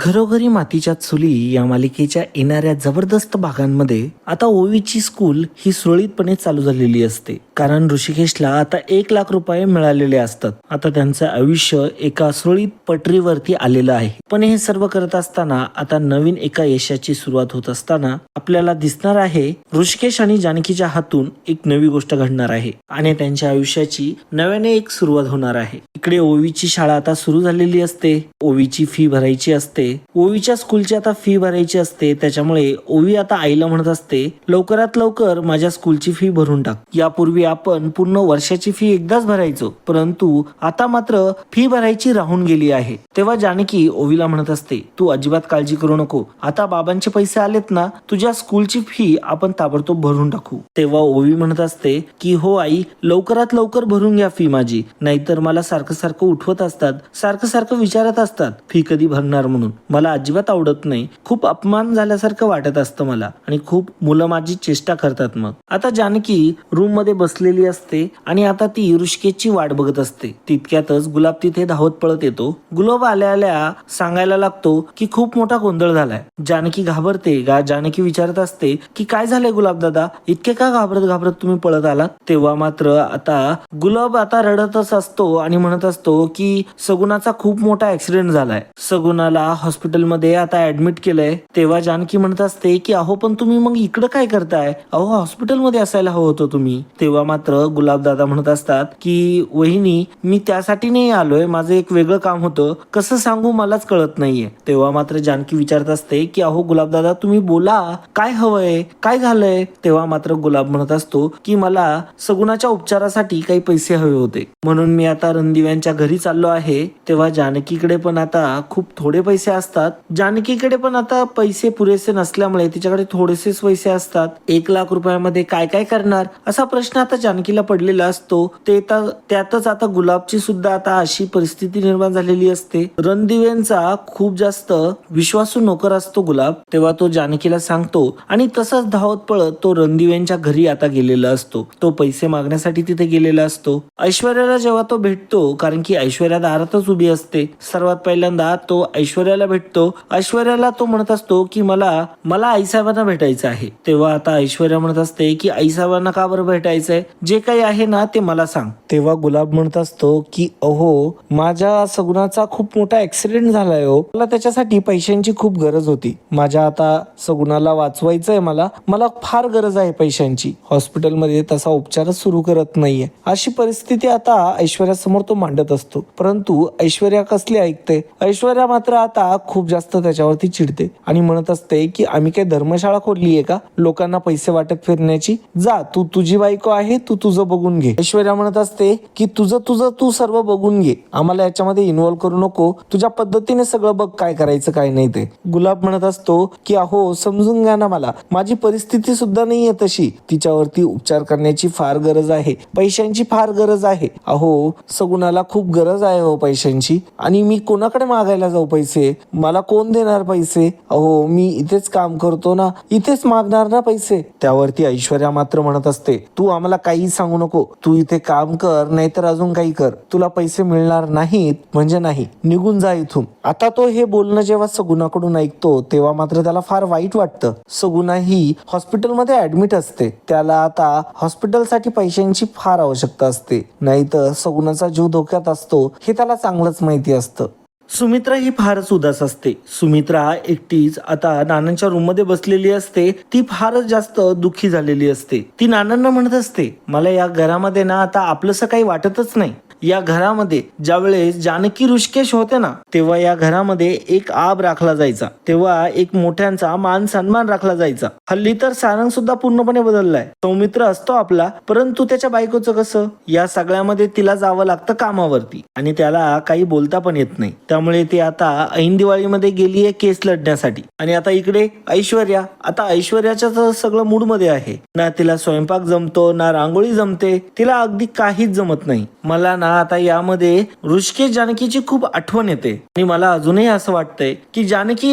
घरोघरी मातीच्या चुली या मालिकेच्या येणाऱ्या जबरदस्त भागांमध्ये आता ओवीची स्कूल ही सुरळीतपणे चालू झालेली असते. कारण ऋषिकेशला आता एक लाख रुपये मिळालेले असतात. आता त्यांचं आयुष्य एका सुरळीत पटरीवरती आलेलं आहे. पण हे सर्व करत असताना आता नवीन एका यशाची सुरुवात होत असताना आपल्याला दिसणार आहे ऋषिकेश आणि जानकीच्या हातून एक नवी गोष्ट घडणार आहे. आणि त्यांच्या आयुष्याची नव्याने एक सुरुवात होणार आहे. इकडे ओवीची शाळा आता सुरू झालेली असते. ओवीची फी भरायची असते. ओवीच्या स्कूलची आता फी भरायची असते. त्याच्यामुळे ओवी आता आईला म्हणत असते लवकरात लवकर माझ्या स्कूलची फी भरून टाक. यापूर्वी आपण पूर्ण वर्षाची फी एकदाच भरायचो. परंतु आता मात्र फी भरायची राहून गेली आहे. तेव्हा जानकी ओवीला म्हणत असते तू अजिबात काळजी करू नको. आता बाबांचे पैसे आलेत ना तुझ्या स्कूलची फी आपण ताबडतोब भरून टाकू. तेव्हा ओवी म्हणत असते की हो आई लवकरात लवकर भरून घ्या फी माझी. नाहीतर मला सारखं सारखं सारखं उठवत असतात सारखं सारखं विचारत असतात फी कधी भरणार म्हणून? मला अजिबात आवडत नाही. खूप अपमान झाल्यासारखं वाटत असतं मला आणि खूप मुलं माझी चेष्टा करतात मग. आता जानकी रूममध्ये बसलेली असते आणि आता ती ऋषिकेशची वाट बघत असते. तितक्यातच गुलाब तिथे धावत पळत येतो. गुलाब आल्या आल्या सांगायला लागतो की खूप मोठा गोंधळ झालाय. जानकी घाबरते. गा जानकी विचारत असते की काय झालंय गुलाब दादा? इतके का घाबरत घाबरत तुम्ही पळत आलात? तेव्हा मात्र आता गुलाब आता रडतच असतो आणि म्हणत असतो की सगुणाचा खूप मोठा ऍक्सिडेंट झालाय. सगुणाला हॉस्पिटलमध्ये आता ऍडमिट केलंय. तेव्हा जानकी म्हणत असते की अहो पण तुम्ही मग इकडं काय करताय? अहो हॉस्पिटलमध्ये असायला हवं होतं तुम्ही. तेव्हा मात्र गुलाब दादा म्हणत असतात की वहिनी मी त्यासाठी नाही आलोय. माझं एक वेगळं काम होतं. कसं सांगू मलाच कळत नाहीये. तेव्हा मात्र जानकी विचारत असते की अहो गुलाबदादा तुम्ही बोला. काय हवंय? काय झालंय? तेव्हा मात्र गुलाब म्हणत असतो की मला सगुणाच्या उपचारासाठी काही पैसे हवे होते. म्हणून मी आता रणदिव्यांच्या घरी चाललो आहे तेव्हा जानकीकडे पण आता खूप थोडे पैसे असतात. जानकीकडे पण आता पैसे पुरेसे नसल्यामुळे तिच्याकडे थोडेसेच पैसे असतात. एक लाख रुपयामध्ये काय काय करणार? असा प्रश्न आता जानकीला पडलेला असतो. ते ता- त्यातच आता गुलाबची सुद्धा आता अशी परिस्थिती निर्माण झालेली असते. रणदिवेंचा खूप जास्त विश्वासू नोकर असतो गुलाब. तेव्हा तो जानकीला सांगतो आणि तसंच धावत पळत तो रणदिवेंच्या घरी आता गेलेला असतो. तो पैसे मागण्यासाठी तिथे गेलेला असतो. ऐश्वर्याला जेव्हा तो भेटतो कारण की ऐश्वर्या दारातच उभी असते. सर्वात पहिल्यांदा तो ऐश्वर्याला भेटतो. ऐश्वर्याला तो म्हणत असतो की मला मला आईसाहेबांना भेटायचं आहे. तेव्हा आता ऐश्वर्या म्हणत असते की आईसाहेबांना का बरं भेटायचंय? जे काही आहे ना ते मला सांग. तेव्हा गुलाब म्हणत असतो की अहो माझ्या सगुणाचा खूप मोठा ऍक्सिडेंट झालाय हो. मला त्याच्यासाठी पैशांची खूप गरज होती. माझ्या आता सगुणाला वाचवायचंय मला. मला फार गरज आहे पैशांची. हॉस्पिटलमध्ये तसा उपचारच सुरू करत नाहीये. अशी परिस्थिती आता ऐश्वर्यासमोर तो तो मांडत असतो. परंतु ऐश्वर्या कसली ऐकते? ऐश्वर्या मात्र आता खूप जास्त त्याच्यावरती चिडते आणि म्हणत असते की आम्ही काय धर्मशाळा खोलली आहे का? लोकांना पैसे वाटत फिरण्याची? जा तू तुझी बायको आहे तू तुझं बघून घे. ऐश्वर्या म्हणत असते की तुझं तुझं तू सर्व बघून घे. आम्हाला याच्यामध्ये इन्व्हॉल्व करू नको. तुझ्या पद्धतीने सगळं बघ काय करायचं काय नाही ते. गुलाब म्हणत असतो की अहो समजून घ्या ना मला. माझी परिस्थिती सुद्धा नाहीये तशी. तिच्यावरती उपचार करण्याची फार गरज आहे. पैशांची फार गरज आहे. अहो मला खूप गरज आहे हो पैशांची. आणि मी कोणाकडे मागायला जाऊ पैसे? मला कोण देणार पैसे? अहो मी इथेच काम करतो ना. इथेच मागणार ना पैसे. त्यावरती ऐश्वर्या मात्र म्हणत असते तू आम्हाला काही सांगू नको. तू इथे काम कर नाहीतर अजून काही कर. तुला पैसे मिळणार नाहीत म्हणजे नाही. निघून जा इथून. आता तो हे बोलणं जेव्हा सगुणाकडून ऐकतो तेव्हा मात्र त्याला फार वाईट वाटतं. सगुणा ही हॉस्पिटलमध्ये ऍडमिट असते. त्याला आता हॉस्पिटलसाठी पैशांची फार आवश्यकता असते. नाहीतर सगुणाचा जीव धोक्यात असतो हे त्याला चांगलंच माहिती असतं. सुमित्रा ही फारच उदास असते. सुमित्रा एकटीच आता नानांच्या रूममध्ये बसलेली असते. ती फारच जास्त दुःखी झालेली असते. ती नानांना म्हणत असते मला या घरामध्ये ना आता आपलंसं काही वाटतच नाही. या घरामध्ये ज्यावेळेस जानकी ऋषिकेश होते ना तेव्हा या घरामध्ये एक आब राखला जायचा. तेव्हा एक मोठ्यांचा मान सन्मान राखला जायचा. हल्ली तर सारंग सुद्धा पूर्णपणे बदललाय. सौमित्र असतो आपला परंतु त्याच्या बायकोचं कसं? या सगळ्यामध्ये तिला जावं लागतं कामावरती. आणि त्याला काही बोलता पण येत नाही. त्यामुळे ती आता ऐन दिवाळीमध्ये गेली आहे केस लढण्यासाठी. आणि आता इकडे ऐश्वर्या. आता ऐश्वर्याच्या तर सगळं मूडमध्ये आहे. ना तिला स्वयंपाक जमतो ना रांगोळी जमते. तिला अगदी काहीच जमत नाही. मला ना ना आता यामध्ये ऋषिकेश जानकीची खूप आठवण येते. आणि मला अजूनही असं वाटतंय की जानकी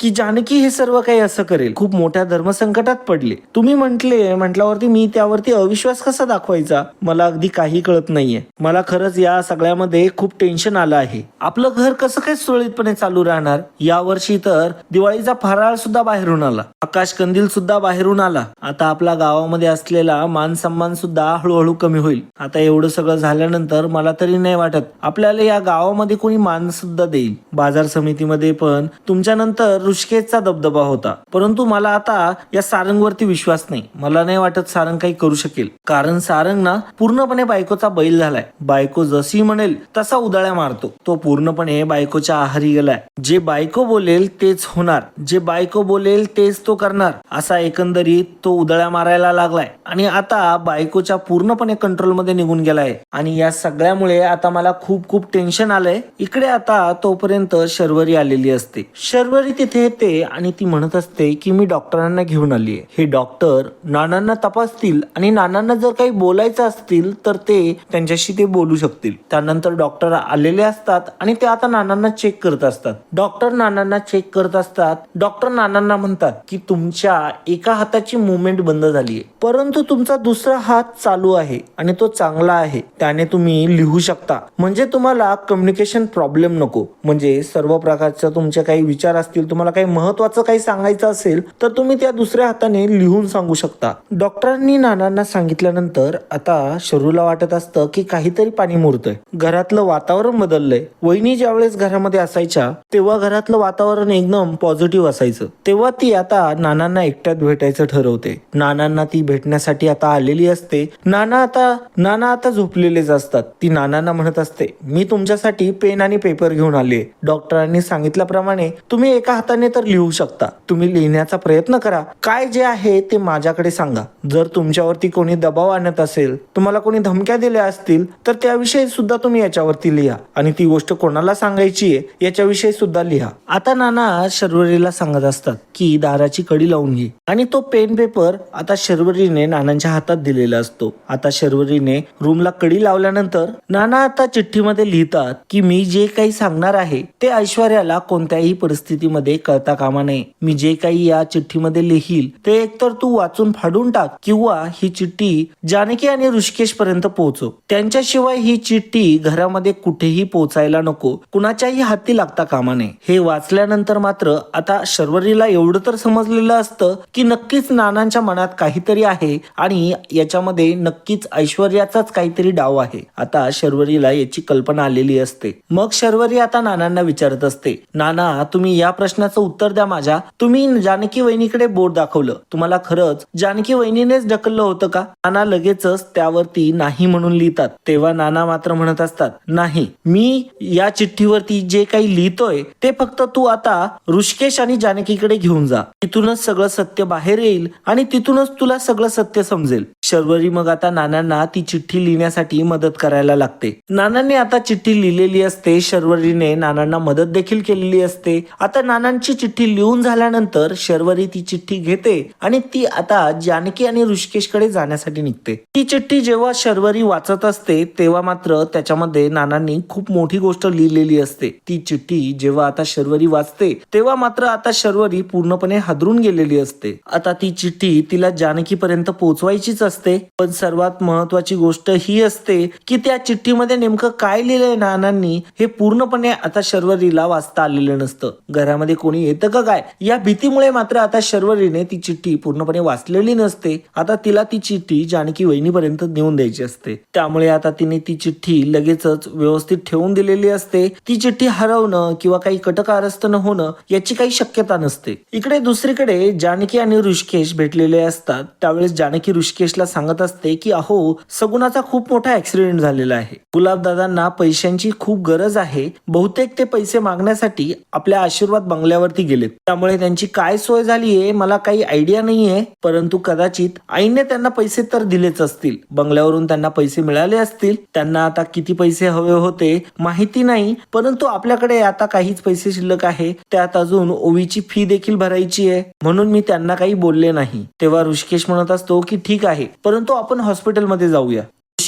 की जानकी हे सर्व काही असं करेल. खूप मोठ्या धर्मसंकटात पडले. तुम्ही म्हंटले म्हटल्यावरती मी त्यावरती अविश्वास कसा दाखवायचा? मला अगदी काही कळत नाहीये. मला खरंच या सगळ्यामध्ये खूप टेन्शन आलं आहे. आपलं घर कसं काय सुरळीतपणे चालू राहणार? यावर्षी तर दिवाळीचा फराळ सुद्धा बाहेरून आला. आकाश कंदील सुद्धा बाहेरून आला. आता आपल्या गावामध्ये असलेला मान सन्मान सुद्धा हळूहळू कमी होईल. आता एवढं सगळं झाल्यानंतर मला तरी नाही वाटत. आपल्याला या गावामध्ये कोणी मान सुद्धा देईल. बाजार समितीमध्ये पण तुमच्या नंतर ऋषिकेशचा दबदबा होता. परंतु मला आता या सारंगवरती विश्वास नाही. मला नाही वाटत सारंग काही करू शकेल. कारण सारंग ना पूर्णपणे बायकोचा बैल झालाय. बायको जशी म्हणेल तसा उदाळ्या मारतो. तो पूर्णपणे बायकोच्या आहारी गेलाय. जे बायको बोलेल तेच होणार. जे बायको बोलेल तेच तो करणार. असा एकंदरीत तो उदळ्या मारायला लागलाय. आणि आता बायकोच्या पूर्णपणे कंट्रोलमध्ये निघून गेलाय. आणि या सगळ्या सगळ्यामुळे आता मला खूप खूप टेन्शन आलंय. इकडे आता तोपर्यंत शर्वरी आलेली असते. शर्वरी तिथे येते आणि ती म्हणत असते की मी डॉक्टरांना घेऊन आली आहे हे डॉक्टर नानांना तपासतील आणि नानांना जर काही बोलायचं असतील तर ते त्यांच्याशी ते बोलू शकतील. त्यानंतर डॉक्टर आलेले असतात आणि ते आता नानांना चेक करत असतात. डॉक्टर नानांना चेक करत असतात. डॉक्टर नानांना म्हणतात की तुमच्या एका हाताची मुवमेंट बंद झाली आहे परंतु तुमचा दुसरा हात चालू आहे आणि तो चांगला आहे. त्याने तुम्ही लिहू शकता. म्हणजे तुम्हाला कम्युनिकेशन प्रॉब्लेम नको. म्हणजे सर्व प्रकारच्या तुमचे काही विचार असतील तुम्हाला काही महत्वाचं काही सांगायचं असेल तर तुम्ही त्या दुसऱ्या हाताने लिहून सांगू शकता. डॉक्टरांनी नानांना सांगितल्यानंतर आता शरूला वाटत असतं की काहीतरी पाणी मुरतंय. घरातलं वातावरण बदललंय. वहिनी ज्यावेळेस घरामध्ये असायच्या तेव्हा घरातलं वातावरण एकदम पॉझिटिव्ह असायचं. तेव्हा ती आता नानांना एकट्यात भेटायचं ठरवते. नानांना ती भेटण्यासाठी आता आलेली असते. नाना आता नाना आता झोपलेलेच असतात. ती नानांना म्हणत असते मी तुमच्यासाठी पेन आणि पेपर घेऊन आले. डॉक्टरांनी सांगितल्याप्रमाणे तुम्ही एका हाताने तर लिहू शकता. तुम्ही लिहिण्याचा प्रयत्न करा. काय जे आहे ते माझ्याकडे सांगा. जर तुमच्यावरती कोणी दबाव आणत असेल तुम्हाला कोणी धमक्या दिल्या असतील तर त्याविषयी सुद्धा तुम्ही याच्यावरती लिहा. आणि ती गोष्ट कोणाला सांगायची आहे याच्याविषयी सुद्धा लिहा. आता नाना शर्वरीला सांगत असतात की दाराची कडी लावून घे. आणि तो पेन पेपर आता शर्वरीने नानांच्या हातात दिलेला असतो. आता शर्वरीने रूमला कडी लावल्यानंतर नाना आता चिठ्ठीमध्ये लिहितात की मी जे काही सांगणार आहे ते ऐश्वर्याला कोणत्याही परिस्थितीमध्ये कळता कामा नये. मी जे काही या चिठ्ठीमध्ये लिहील ते एकतर तू वाचून फाडून टाक किंवा ही चिठ्ठी जानकी आणि ऋषिकेश पर्यंत पोहोचव. त्यांच्याशिवाय ही चिठ्ठी घरामध्ये कुठेही पोहोचायला नको. कुणाच्याही हाती लागता कामा नये. हे वाचल्यानंतर मात्र आता शर्वरीला एवढं तर समजलेलं असतं की नक्कीच नानांच्या मनात काहीतरी आहे आणि याच्यामध्ये नक्कीच ऐश्वर्याचाच काहीतरी डाव आहे. आता शर्वरीला याची कल्पना आलेली असते. मग शर्वरी आता नानांना विचारत असते नाना तुम्ही या प्रश्नाचं उत्तर द्या माझ्या. तुम्ही जानकी वहिनीकडे बोट दाखवलं. तुम्हाला खरंच जानकी वहिनीनेच ढकललं होतं का? नाना लगेचच त्यावरती नाही म्हणून लिहितात. तेव्हा नाना मात्र म्हणत असतात नाही मी या चिठ्ठीवरती जे काही लिहितोय ते फक्त तू आता ऋषिकेश आणि जानकीकडे घेऊन जा. तिथूनच सगळं सत्य बाहेर येईल आणि तिथूनच तुला सगळं सत्य समजेल. शर्वरी मग आता नानांना ती चिठ्ठी लिहिण्यासाठी मदत करायला करायला लागते. नानांनी आता चिठ्ठी लिहिलेली असते. शर्वरीने नानांना मदत देखील केलेली असते. आता नानांची चिठ्ठी लिहून झाल्यानंतर शर्वरी ती चिठ्ठी घेते आणि ती आता जानकी आणि ऋषिकेशकडे जाण्यासाठी निघते. ती चिठ्ठी जेव्हा शर्वरी वाचत असते तेव्हा मात्र त्याच्यामध्ये नानांनी खूप मोठी गोष्ट लिहिलेली असते. ती चिठ्ठी जेव्हा आता शर्वरी वाचते तेव्हा मात्र आता शर्वरी पूर्णपणे हादरून गेलेली असते. आता ती चिठ्ठी तिला जानकीपर्यंत पोहोचवायचीच असते. पण सर्वात महत्वाची गोष्ट ही असते की त्या चिठ्ठीमध्ये नेमकं काय लिहिलंय नानांनी हे पूर्णपणे आता शर्वरीला वाचता आलेलं नसतं. घरामध्ये कोणी येतं का काय? या भीतीमुळे मात्र आता शर्वरीने ती चिठ्ठी पूर्णपणे वाचलेली नसते. आता तिला ती चिठ्ठी जानकी वहिनीपर्यंत नेऊन द्यायची असते. त्यामुळे आता तिने ती चिठ्ठी लगेचच व्यवस्थित ठेवून दिलेली असते. ती चिठ्ठी हरवणं किंवा काही कटकारस्थान होणं याची काही शक्यता नसते. इकडे दुसरीकडे जानकी आणि ऋषिकेश भेटलेले असतात. त्यावेळेस जानकी ऋषिकेशला सांगत असते की अहो सगुणाचा खूप मोठा ऍक्सिडेंट झालेला आहे. गुलाबदादांना पैशांची खूप गरज आहे. बहुतेक ते पैसे मागण्यासाठी आपल्या आशीर्वाद बंगल्यावरती गेलेत. त्यामुळे त्यांची काय सोय झालीये मला काही आयडिया नाहीये. परंतु कदाचित आईने त्यांना पैसे तर दिलेच असतील. बंगल्यावरून त्यांना पैसे मिळाले असतील. त्यांना आता किती पैसे हवे होते माहिती नाही. परंतु आपल्याकडे आता काहीच पैसे शिल्लक आहे. त्यात अजून ओवीची फी देखील भरायची आहे. म्हणून मी त्यांना काही बोलले नाही. तेव्हा ऋषिकेश म्हणत असतो की ठीक आहे. परंतु आपण हॉस्पिटलमध्ये जाऊया.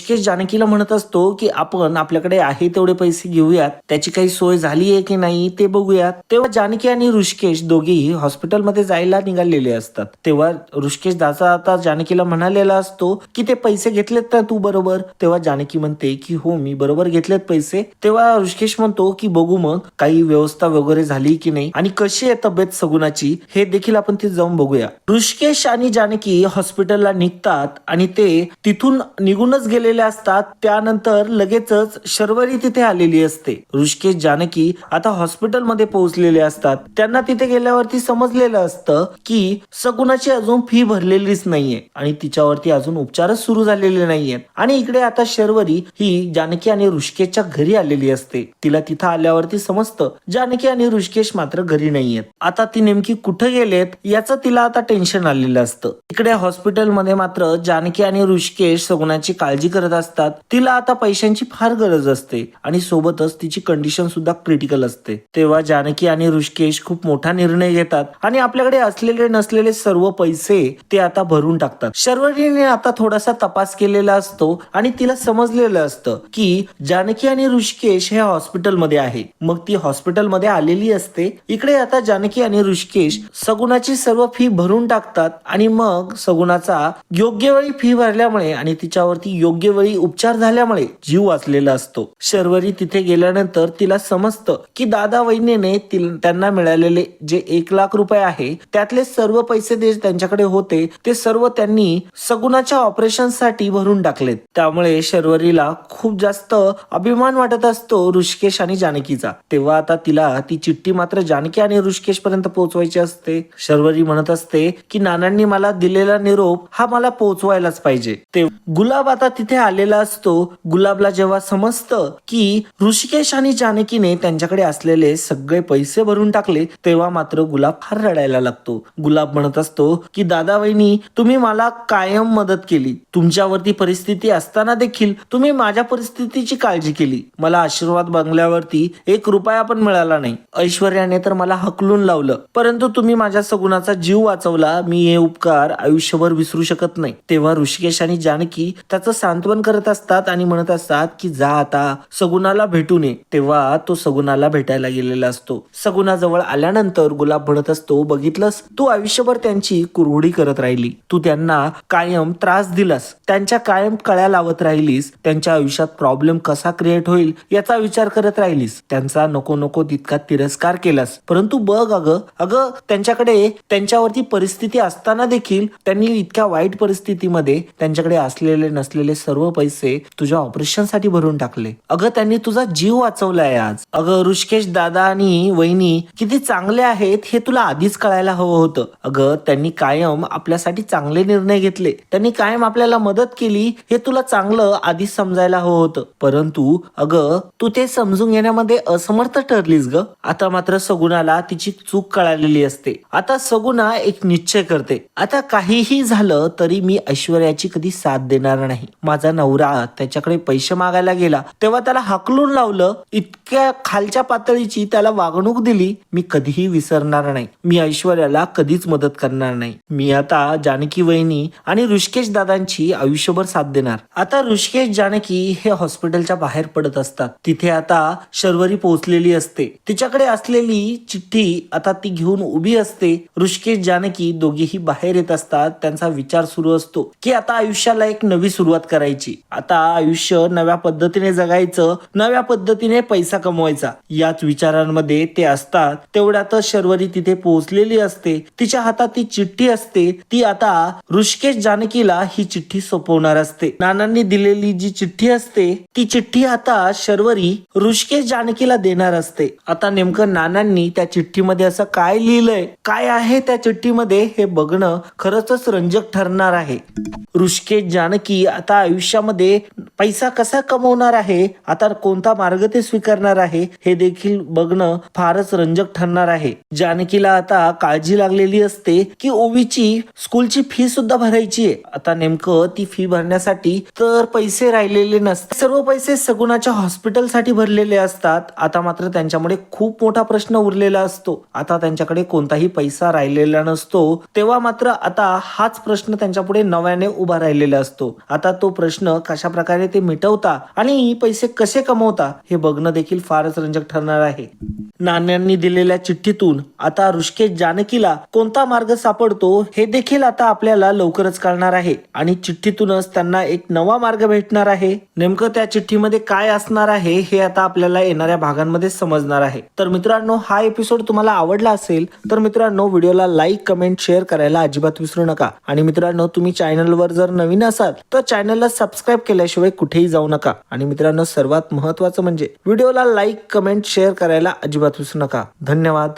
ऋषिकेश जानकीला म्हणत असतो की आपण आपल्याकडे आहे तेवढे पैसे घेऊयात. त्याची काही सोय झाली आहे की नाही ते बघूयात. तेव्हा जानकी आणि ऋषिकेश दोघेही हॉस्पिटलमध्ये जायला निघालेले असतात. तेव्हा ऋषिकेश दासा आता जानकीला म्हणालेला असतो की ते पैसे घेतलेत ना तू बरोबर? तेव्हा जानकी म्हणते की हो मी बरोबर घेतलेत पैसे. तेव्हा ऋषिकेश म्हणतो की बघू मग काही व्यवस्था वगैरे झाली की नाही? आणि कशी आहे तब्येत सगुणाची? हे देखील आपण तिथे जाऊन बघूया. ऋषिकेश आणि जानकी हॉस्पिटलला निघतात आणि ते तिथून निघूनच गेलेले असतात त्यानंतर लगेचच शर्वरी तिथे आलेली असते. ऋषिकेश जानकी आता हॉस्पिटलमध्ये पोहोचलेले असतात. त्यांना तिथे गेल्यावरती समजलेलं असतं की सगुणाची अजून फी भरलेलीच नाहीये आणि तिच्यावरती अजून उपचारच सुरू झालेले नाहीयेत. आणि इकडे आता शर्वरी ही जानकी आणि ऋषिकेशच्या घरी आलेली असते. तिला तिथं आल्यावरती समजतं जानकी आणि ऋषिकेश मात्र घरी नाहीयेत. आता ती नेमकी कुठे गेलेत याचं तिला आता टेन्शन आलेलं असतं. इकडे हॉस्पिटलमध्ये मात्र जानकी आणि ऋषिकेश सगुणाची काळजी करत असतात तिला आता पैशांची फार गरज असते आणि सोबतच तिची कंडिशन सुद्धा क्रिटिकल असते. तेव्हा जानकी आणि ऋषिकेश खूप मोठा निर्णय घेतात आणि आपल्याकडे असलेले नसलेले सर्व पैसे ते आता भरून टाकतात. शर्वरीने आता थोडासा तपास केलेला असतो आणि तिला समजलेलं असतं की जानकी आणि ऋषिकेश हे हॉस्पिटलमध्ये आहे. मग ती हॉस्पिटलमध्ये आलेली असते. इकडे आता जानकी आणि ऋषिकेश सगुणाची सर्व फी भरून टाकतात आणि मग सगुणाचा योग्य वेळी फी भरल्यामुळे आणि तिच्यावरती योग्य वेळी उपचार झाल्यामुळे जीव वाचलेला असतो. शर्वरी तिथे गेल्यानंतर तिला समजतं की दादा वहिनीने त्यांना मिळालेले जे एक लाख रुपये आहे त्यातले सर्व पैसे जे त्यांच्याकडे होते ते सर्व त्यांनी सगुणाच्या ऑपरेशनसाठी भरून टाकलेत. त्यामुळे शर्वरीला खूप जास्त अभिमान वाटत असतो ऋषिकेश आणि जानकीचा. तेव्हा आता तिला ती चिठ्ठी मात्र जानकी आणि ऋषिकेश पर्यंत पोहोचवायची असते. शर्वरी म्हणत असते की नानांनी मला दिलेला निरोप हा मला पोहोचवायलाच पाहिजे. ते गुलाब आता तिथे आलेला असतो गुलाबला जेव्हा समजतं की ऋषिकेश आणि जानकीने त्यांच्याकडे असलेले सगळे पैसे भरून टाकले तेव्हा मात्र गुलाब फार रडायला लागतो. गुलाब म्हणत असतो की दादा वहिनी तुम्ही मला कायम मदत केली. तुमच्यावरती परिस्थिती असताना देखील तुम्ही माझ्या परिस्थितीची काळजी केली. मला आशीर्वाद बंगल्यावरती एक रुपया पण मिळाला नाही. ऐश्वर्याने तर मला हकलून लावलं. परंतु तुम्ही माझ्या सगुणाचा जीव वाचवला. मी हे उपकार आयुष्यभर विसरू शकत नाही. तेव्हा ऋषिकेश आणि जानकी त्याचं सांत्वन करत असतात आणि म्हणत असतात की जा आता सगुणाला भेटून ये तेव्हा तो सगुणाला भेटायला गेलेला असतो. सगुणाजवळ आल्यानंतर गुलाब म्हणत असतो बघितलंस तू आयुष्यभर त्यांची कुरघुडी करत राहिली. तू त्यांना कायम त्रास दिलास. त्यांच्या कायम कळ्या लावत राहिलीस. त्यांच्या आयुष्यात प्रॉब्लेम कसा क्रिएट होईल याचा विचार करत राहिलीस. त्यांचा नको नको तितका तिरस्कार केलास. परंतु बघ अगं अगं त्यांच्याकडे त्यांच्यावरती परिस्थिती असताना देखील त्यांनी इतक्या वाईट परिस्थितीमध्ये त्यांच्याकडे असलेले नसलेले सर्व पैसे तुझ्या ऑपरेशनसाठी भरून टाकले. अगं त्यांनी तुझा जीव वाचवलाय आज. अगं ऋषिकेश दादा आणि वहिनी किती चांगले आहेत हे तुला आधीच कळायला हवं होतं. अगं त्यांनी कायम आपल्यासाठी चांगले निर्णय घेतले. त्यांनी कायम आपल्याला मदत केली हे तुला चांगलं आधीच समजायला हवं होतं. परंतु अगं तू ते समजून घेण्यामध्ये असमर्थ ठरलीस ग. आता मात्र सगुणाला तिची चूक कळालेली असते. आता सगुणा एक निश्चय करते. आता काहीही झालं तरी मी ऐश्वर्याची कधी साथ देणार नाही. माझा नवरा त्याच्याकडे पैसे मागायला गेला तेव्हा त्याला हाकलून लावलं. इतक्या खालच्या पातळीची त्याला वागणूक दिली मी कधीही विसरणार नाही. मी ऐश्वर्याला कधीच मदत करणार नाही. मी आता जानकी वहिनी आणि ऋषिकेश दादांची आयुष्यभर साथ देणार. आता ऋषिकेश जानकी हे हॉस्पिटलच्या बाहेर पडत असतात. तिथे आता शर्वरी पोहोचलेली असते. तिच्याकडे असलेली चिठ्ठी आता ती घेऊन उभी असते. ऋषिकेश जानकी दोघेही बाहेर येत असतात. त्यांचा विचार सुरू असतो की आता आयुष्याला एक नवी सुरुवात करायची आता आयुष्य नव्या पद्धतीने जगायचं नव्या पद्धतीने पैसा कमवायचा. याच विचारांमध्ये ते असतात. तेवढ्यातच शर्वरी तिथे पोहोचलेली असते. तिच्या हातात ती चिठ्ठी असते. ती आता ऋषिकेश जानकीला ही चिठ्ठी सोपवणार असते. नानांनी दिलेली जी चिठ्ठी असते ती चिठ्ठी आता शर्वरी ऋषिकेश जानकीला देणार असते. आता नेमकं नानांनी त्या चिठ्ठीमध्ये असं काय लिहिलंय काय आहे त्या चिठ्ठीमध्ये हे बघणं खरंच रंजक ठरणार आहे. ऋषिकेश जानकी आता आयुष्य आयुष्यामध्ये पैसा कसा कमवणार आहे आता कोणता मार्ग ते स्वीकारणार आहे हे देखील बघणं फारच रंजक ठरणार आहे. जानकीला आता काळजी लागलेली असते की ओवीची स्कूलची फी सुद्धा भरायची आहे. आता नेमकं ती फी भरण्यासाठी तर पैसे राहिलेले नसतात. सर्व पैसे सगुणाच्या हॉस्पिटलसाठी भरलेले असतात. आता मात्र त्यांच्यामुळे खूप मोठा प्रश्न उरलेला असतो. आता त्यांच्याकडे कोणताही पैसा राहिलेला नसतो. तेव्हा मात्र आता हाच प्रश्न त्यांच्या पुढे नव्याने उभा राहिलेला असतो. आता तो प्रश्न प्रश्न कशा प्रकारे ते मिटवता आणि पैसे कसे कमवता हे बघणं देखील फारच रंजक ठरणार आहे. नाण्यांनी दिलेल्या चिठ्ठीतून आता ऋषिकेश जानकीला कोणता मार्ग सापडतो हे देखील आता आपल्याला लवकरच कळणार आहे आणि चिठ्ठीतूनच त्यांना एक नवा मार्ग भेटणार आहे. नेमकं त्या चिठ्ठीमध्ये काय असणार आहे हे आता आपल्याला येणाऱ्या भागांमध्ये समजणार आहे. तर मित्रांनो हा एपिसोड तुम्हाला आवडला असेल तर मित्रांनो व्हिडिओला लाईक कमेंट शेअर करायला अजिबात विसरू नका. आणि मित्रांनो तुम्ही चॅनलवर जर नवीन असाल तर चॅनलला सबस्क्राईब केल्याशिवाय कुठेही जाऊ नका. आणि मित्रांनो सर्वात महत्वाचं म्हणजे व्हिडिओला लाईक कमेंट शेअर करायला अजिबात विसरू नका. धन्यवाद.